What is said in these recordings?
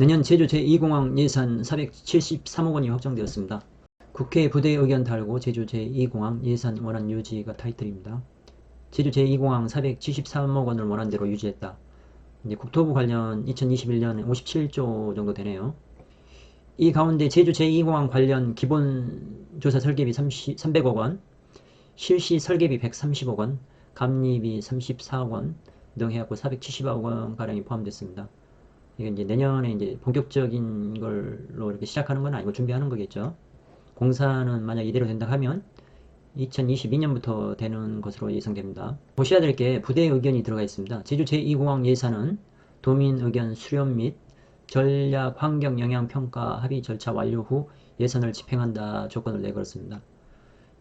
내년 제주 제2공항 예산 473억 원이 확정되었습니다. 국회 부대 의견 달고 제주 제2공항 예산 원안 유지가 타이틀입니다. 제주 제2공항 473억 원을 원한 대로 유지했다. 이제 국토부 관련 2021년 57조 정도 되네요. 이 가운데 제주 제2공항 관련 기본 조사 설계비 30, 300억 원, 실시 설계비 130억 원, 감리비 34억 원 등 해갖고 470억 원 가량이 포함됐습니다. 이게 이제 내년에 이제 본격적인 걸로 이렇게 시작하는 건 아니고 준비하는 거겠죠. 공사는 만약 이대로 된다 하면 2022년부터 되는 것으로 예상됩니다. 보셔야 될 게 부대 의견이 들어가 있습니다. 제주 제2공항 예산은 도민 의견 수렴 및 전략 환경 영향 평가 합의 절차 완료 후 예산을 집행한다 조건을 내걸었습니다.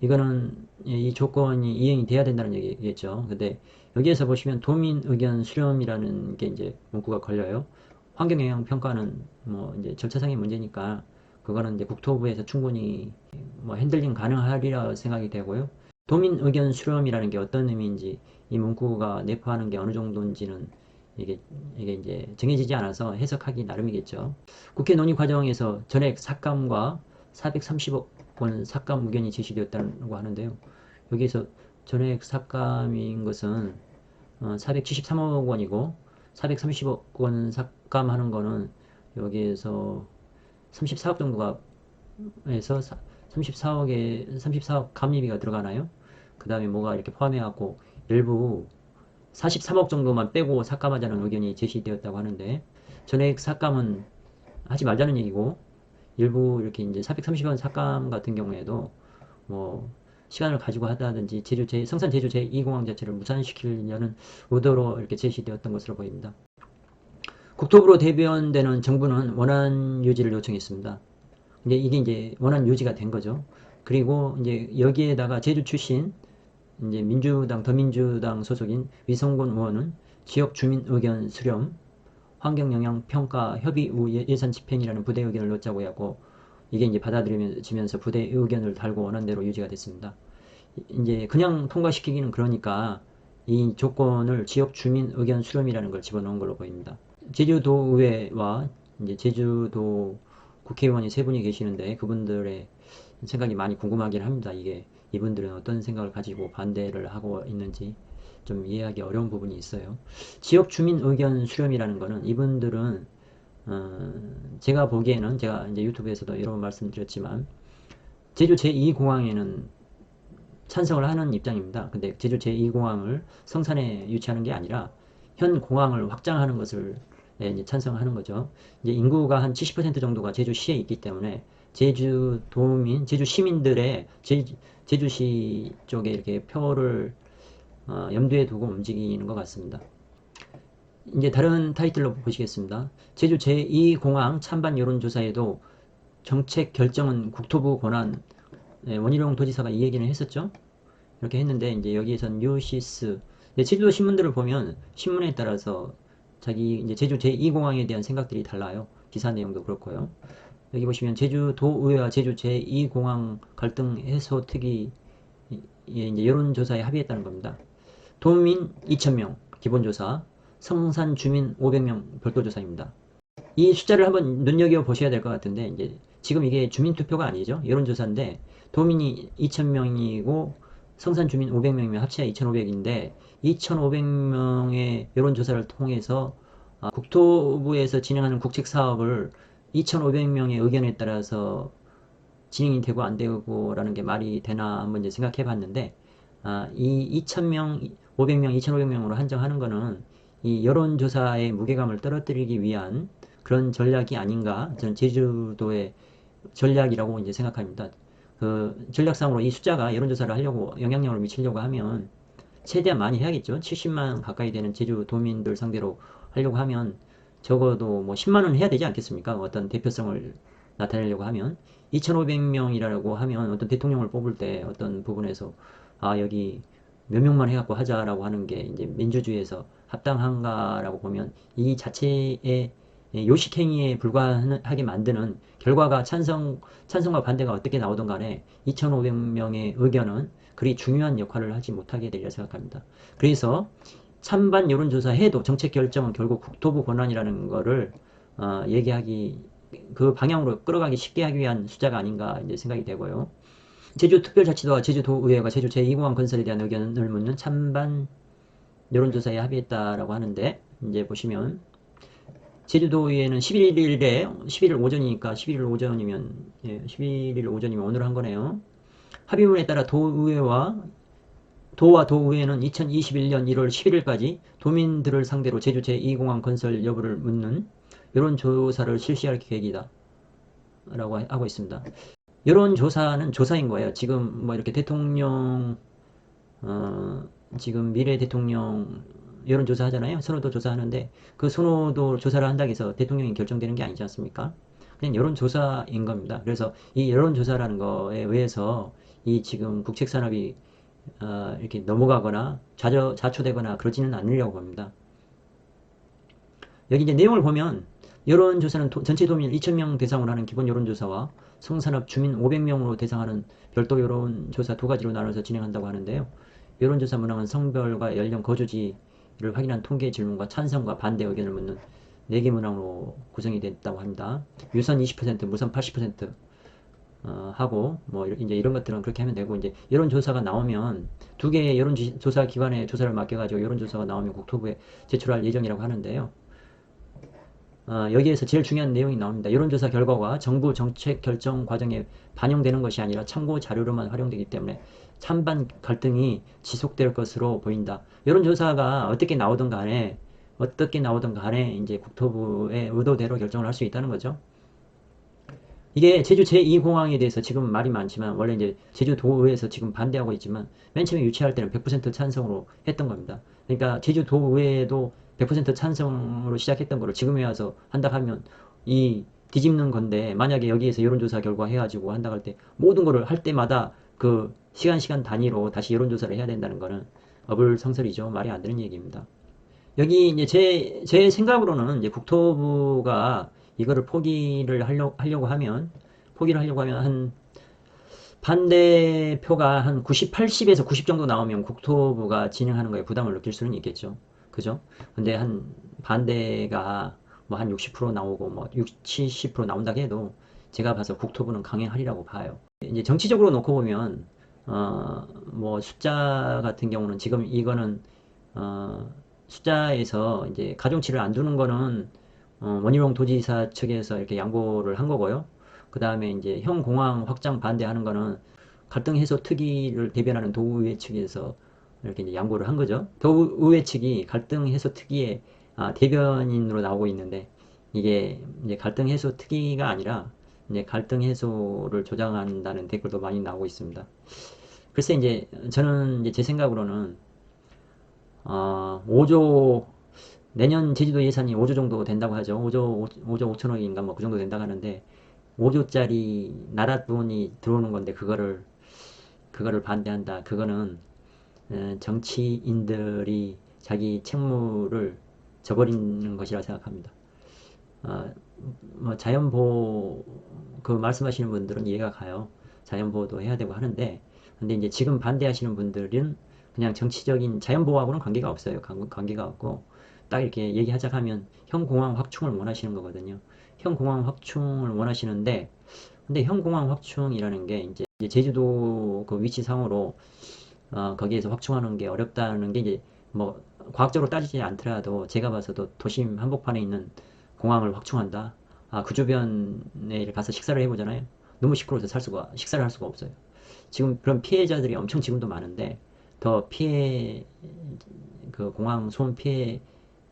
이거는 이 조건이 이행이 돼야 된다는 얘기겠죠. 근데 여기에서 보시면 도민 의견 수렴이라는 게 이제 문구가 걸려요. 환경 영향 평가는 뭐 이제 절차상의 문제니까 그거는 이제 국토부에서 충분히 뭐 핸들링 가능하리라 생각이 되고요. 도민 의견 수렴이라는 게 어떤 의미인지 이 문구가 내포하는 게 어느 정도인지는 이게 이게 이제 정해지지 않아서 해석하기 나름이겠죠. 국회 논의 과정에서 전액 삭감과 430억 원 삭감 의견이 제시되었다고 하는데요. 여기에서 전액 삭감인 것은 어, 473억 원이고 430억 원 삭 감하는 거는 여기에서 34억 정도가 해서 34억에 34억 감리비가 들어가나요? 그 다음에 뭐가 이렇게 포함해 갖고 일부 43억 정도만 빼고 삭감하자는 의견이 제시되었다고 하는데 전액 삭감은 하지 말자는 얘기고 일부 이렇게 이제 430원 삭감 같은 경우에도 뭐 시간을 가지고 하다든지 제주 제 성산 제주 제2공항 자체를 무산시키려는 의도로 이렇게 제시되었던 것으로 보입니다. 국토부로 대변되는 정부는 원안 유지를 요청했습니다. 근데 이게 이제 원안 유지가 된 거죠. 그리고 이제 여기에다가 제주 출신 이제 민주당 더민주당 소속인 위성곤 의원은 지역 주민 의견 수렴, 환경 영향 평가 협의 후 예- 예산 집행이라는 부대 의견을 넣자고 하고 이게 이제 받아들여지면서 부대 의견을 달고 원안대로 유지가 됐습니다. 이- 이제 그냥 통과시키기는 그러니까 이 조건을 지역 주민 의견 수렴이라는 걸 집어넣은 걸로 보입니다. 제주도 의회와 이제 제주도 국회의원이 세 분이 계시는데 그분들의 생각이 많이 궁금하긴 합니다. 이게 이분들은 어떤 생각을 가지고 반대를 하고 있는지 좀 이해하기 어려운 부분이 있어요. 지역 주민 의견 수렴이라는 거는 이분들은 어, 제가 보기에는 제가 이제 유튜브에서도 여러 번 말씀드렸지만 제주 제2공항에는 찬성을 하는 입장입니다. 근데 제주 제2공항을 성산에 유치하는 게 아니라 현 공항을 확장하는 것을 네, 이제 찬성하는 거죠. 이제 인구가 한 70% 정도가 제주시에 있기 때문에 제주 도민, 제주 시민들의 제, 제주시 쪽에 이렇게 표를 어, 염두에 두고 움직이는 것 같습니다. 이제 다른 타이틀로 보시겠습니다. 제주 제2공항 찬반 여론조사에도 정책 결정은 국토부 권한 네, 원희룡 도지사가 이 얘기는 했었죠. 이렇게 했는데 이제 여기에선 뉴시스 네, 제주도 신문들을 보면 신문에 따라서 자기 이제 제주 제2공항에 대한 생각들이 달라요. 기사 내용도 그렇고요. 여기 보시면 제주도의회와 제주 제2공항 갈등 해소 특위 예, 이제 여론조사에 합의했다는 겁니다. 도민 2,000명 기본조사, 성산 주민 500명 별도조사입니다. 이 숫자를 한번 눈여겨 보셔야 될 것 같은데 이제 지금 이게 주민투표가 아니죠. 여론조사인데 도민이 2,000명이고 성산 주민 500명이면 합치야 2,500인데 2,500명의 여론조사를 통해서 아, 국토부에서 진행하는 국책 사업을 2,500명의 의견에 따라서 진행이 되고 안 되고라는 게 말이 되나 한번 이제 생각해 봤는데 아, 이 2,000명, 500명, 2,500명으로 한정하는 거는 이 여론조사의 무게감을 떨어뜨리기 위한 그런 전략이 아닌가 저는 제주도의 전략이라고 이제 생각합니다. 그 전략상으로 이 숫자가 여론조사를 하려고 영향력을 미치려고 하면 최대한 많이 해야겠죠. 70만 가까이 되는 제주도민들 상대로 하려고 하면 적어도 뭐 10만은 해야 되지 않겠습니까? 어떤 대표성을 나타내려고 하면 2,500명이라고 하면 어떤 대통령을 뽑을 때 어떤 부분에서 아 여기 몇 명만 해갖고 하자라고 하는 게 이제 민주주의에서 합당한가라고 보면 이 자체의 요식행위에 불과하게 만드는 결과가 찬성, 찬성과 반대가 어떻게 나오든 간에 2,500명의 의견은 그리 중요한 역할을 하지 못하게 되리라 생각합니다. 그래서 찬반 여론조사 해도 정책 결정은 결국 국토부 권한이라는 거를 어, 얘기하기 그 방향으로 끌어가기 쉽게 하기 위한 숫자가 아닌가 이제 생각이 되고요. 제주특별자치도와 제주도의회가 제주 제2공항 건설에 대한 의견을 묻는 찬반 여론조사에 합의했다라고 하는데 이제 보시면 제주도의회는 11일에 11일 오전이니까 11일 오전이면 예, 11일 오전이면 오늘 한 거네요. 합의문에 따라 도의회와 도와 도의회는 2021년 1월 11일까지 도민들을 상대로 제주 제2공항 건설 여부를 묻는 여론조사를 실시할 계획이다. 라고 하고 있습니다. 여론조사는 조사인 거예요. 지금 뭐 이렇게 대통령, 어, 지금 미래 대통령 여론조사 하잖아요. 선호도 조사하는데 그 선호도 조사를 한다고 해서 대통령이 결정되는 게 아니지 않습니까? 그냥 여론조사인 겁니다. 그래서 이 여론조사라는 거에 의해서 이 지금 국책산업이 어, 이렇게 넘어가거나 좌저, 자초되거나 그러지는 않으려고 봅니다. 여기 이제 내용을 보면 여론조사는 도- 전체 도민 2,000명 대상으로 하는 기본 여론조사와 성산업 주민 500명으로 대상하는 별도 여론조사 두 가지로 나눠서 진행한다고 하는데요. 여론조사 문항은 성별과 연령, 거주지 를 확인한 통계 질문과 찬성과 반대 의견을 묻는 4개 문항으로 구성이 됐다고 합니다. 유선 20%, 무선 80% 어, 하고 뭐 이제 이런 것들은 그렇게 하면 되고 이제 여론 조사가 나오면 두 개의 여론 조사 기관에 조사를 맡겨 가지고 여론 조사가 나오면 국토부에 제출할 예정이라고 하는데요. 어, 여기에서 제일 중요한 내용이 나옵니다. 여론조사 결과가 정부 정책 결정 과정에 반영되는 것이 아니라 참고 자료로만 활용되기 때문에 찬반 갈등이 지속될 것으로 보인다. 여론조사가 어떻게 나오든 간에 어떻게 나오든 간에 이제 국토부의 의도대로 결정을 할 수 있다는 거죠. 이게 제주 제2공항에 대해서 지금 말이 많지만 원래 이제 제주도의회에서 지금 반대하고 있지만 맨 처음에 유치할 때는 100% 찬성으로 했던 겁니다. 그러니까 제주도의회도 100% 찬성으로 시작했던 거를 지금에 와서 한다 하면 이 뒤집는 건데 만약에 여기에서 여론조사 결과 해가지고 한다 할 때 모든 거를 할 때마다 그 시간 시간 단위로 다시 여론조사를 해야 된다는 거는 어불성설이죠. 말이 안 되는 얘기입니다. 여기 이제 제, 제 생각으로는 이제 국토부가 이거를 포기를 하려, 하려고 하면, 포기를 하려고 하면 한, 반대표가 한 90, 80에서 90 정도 나오면 국토부가 진행하는 거에 부담을 느낄 수는 있겠죠. 그죠? 근데 한, 반대가 뭐 한 60% 나오고 뭐 60, 70% 나온다 해도 제가 봐서 국토부는 강행하리라고 봐요. 이제 정치적으로 놓고 보면, 어, 뭐 숫자 같은 경우는 지금 이거는, 어, 숫자에서 이제 가중치를 안 두는 거는 어, 원희룡 도지사 측에서 이렇게 양보를 한 거고요. 그 다음에 이제 형 공항 확장 반대하는 거는 갈등 해소 특위를 대변하는 도의회 측에서 이렇게 양보를 한 거죠. 도의회 측이 갈등 해소 특위의 아, 대변인으로 나오고 있는데 이게 이제 갈등 해소 특위가 아니라 이제 갈등 해소를 조장한다는 댓글도 많이 나오고 있습니다. 글쎄 이제 저는 이제 제 생각으로는 어, 5조 내년 제주도 예산이 5조 정도 된다고 하죠. 5조 5 조 5천억인가 뭐 그 정도 된다고 하는데 5조짜리 나라 돈이 들어오는 건데 그거를 그거를 반대한다. 그거는 어, 정치인들이 자기 책무를 저버리는 것이라 생각합니다. 어, 뭐 자연보호 그 말씀하시는 분들은 이해가 가요. 자연보호도 해야 되고 하는데 근데 이제 지금 반대하시는 분들은 그냥 정치적인 자연보호하고는 관계가 없어요. 관- 관계가 없고 딱 이렇게 얘기하자 하면 형공항 확충을 원하시는 거거든요. 형공항 확충을 원하시는데 근데 형공항 확충이라는 게 이제 제주도 그 위치상으로 어, 거기에서 확충하는 게 어렵다는 게 이제 뭐 과학적으로 따지지 않더라도 제가 봐서도 도심 한복판에 있는 공항을 확충한다. 아, 그 주변에 가서 식사를 해보잖아요. 너무 시끄러워서 살 수가 식사를 할 수가 없어요. 지금 그런 피해자들이 엄청 지금도 많은데 더 피해 그 공항 소음 피해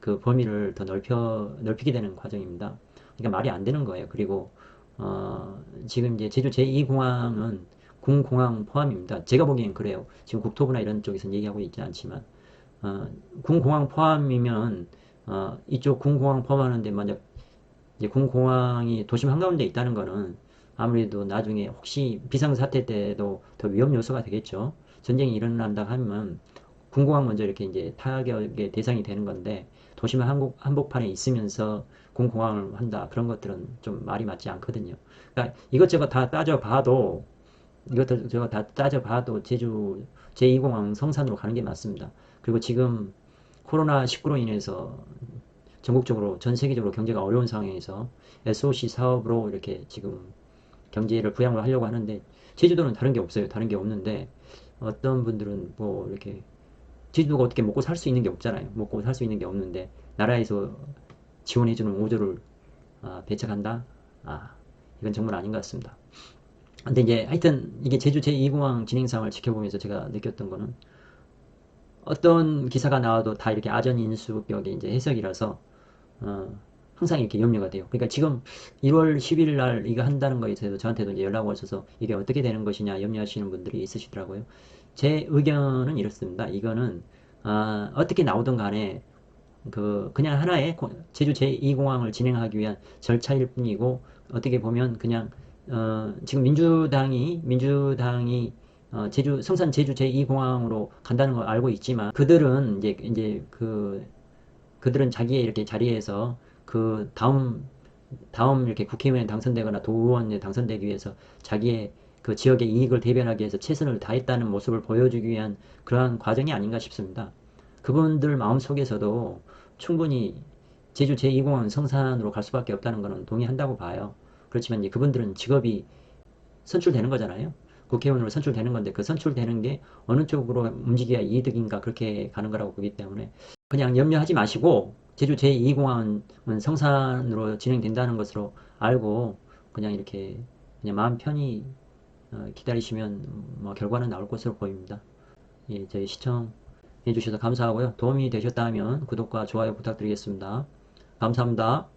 그 범위를 더 넓혀 넓히게 되는 과정입니다. 그러니까 말이 안 되는 거예요. 그리고 어, 지금 이제 제주 제2공항은 군공항 포함입니다. 제가 보기엔 그래요. 지금 국토부나 이런 쪽에서는 얘기하고 있지 않지만 어, 군공항 포함이면 어, 이쪽 군공항 포함하는데 만약 이제 군공항이 도심 한가운데 있다는 거는 아무래도 나중에 혹시 비상사태 때도 더 위험 요소가 되겠죠. 전쟁이 일어난다 하면 군공항 먼저 이렇게 이제 타격의 대상이 되는 건데 도심 한국, 한복판에 있으면서 군공항을 한다 그런 것들은 좀 말이 맞지 않거든요. 그러니까 이것저것 다 따져봐도 이것저것 다 따져봐도 제주 제2공항 성산으로 가는 게 맞습니다. 그리고 지금 코로나19로 인해서 전국적으로 전 세계적으로 경제가 어려운 상황에서 SOC 사업으로 이렇게 지금 경제를 부양을 하려고 하는데 제주도는 다른 게 없어요. 다른 게 없는데 어떤 분들은 뭐 이렇게 제주도가 어떻게 먹고 살 수 있는 게 없잖아요. 먹고 살 수 있는 게 없는데 나라에서 지원해주는 5조를 아, 배척한다? 아, 이건 정말 아닌 것 같습니다. 근데 이제 하여튼 이게 제주 제2공항 진행 상황을 지켜보면서 제가 느꼈던 거는 어떤 기사가 나와도 다 이렇게 아전인수격의 이제 해석이라서 어, 항상 이렇게 염려가 돼요. 그러니까 지금 1월 10일 날 이거 한다는 거에 대해서 저한테도 이제 연락 오셔서 이게 어떻게 되는 것이냐 염려하시는 분들이 있으시더라고요. 제 의견은 이렇습니다. 이거는 아, 어떻게 나오든 간에 그 그냥 하나의 고- 제주 제2공항을 진행하기 위한 절차일 뿐이고 어떻게 보면 그냥 어, 지금 민주당이 민주당이 어, 제주 성산 제주 제2공항으로 간다는 걸 알고 있지만 그들은 이제 이제 그 그들은 자기의 이렇게 자리에서 그 다음 다음 이렇게 국회의원에 당선되거나 도의원에 당선되기 위해서 자기의 그 지역의 이익을 대변하기 위해서 최선을 다했다는 모습을 보여주기 위한 그러한 과정이 아닌가 싶습니다. 그분들 마음속에서도 충분히 제주 제2공항 성산으로 갈 수밖에 없다는 것은 동의한다고 봐요. 그렇지만 이제 그분들은 직업이 선출되는 거잖아요. 국회의원으로 선출되는 건데 그 선출되는 게 어느 쪽으로 움직여야 이득인가 그렇게 가는 거라고 보기 때문에 그냥 염려하지 마시고 제주 제2공항은 성산으로 진행된다는 것으로 알고 그냥 이렇게 그냥 마음 편히 어, 기다리시면 뭐 결과는 나올 것으로 보입니다. 예, 저희 시청해 주셔서 감사하고요. 도움이 되셨다면 구독과 좋아요 부탁드리겠습니다. 감사합니다.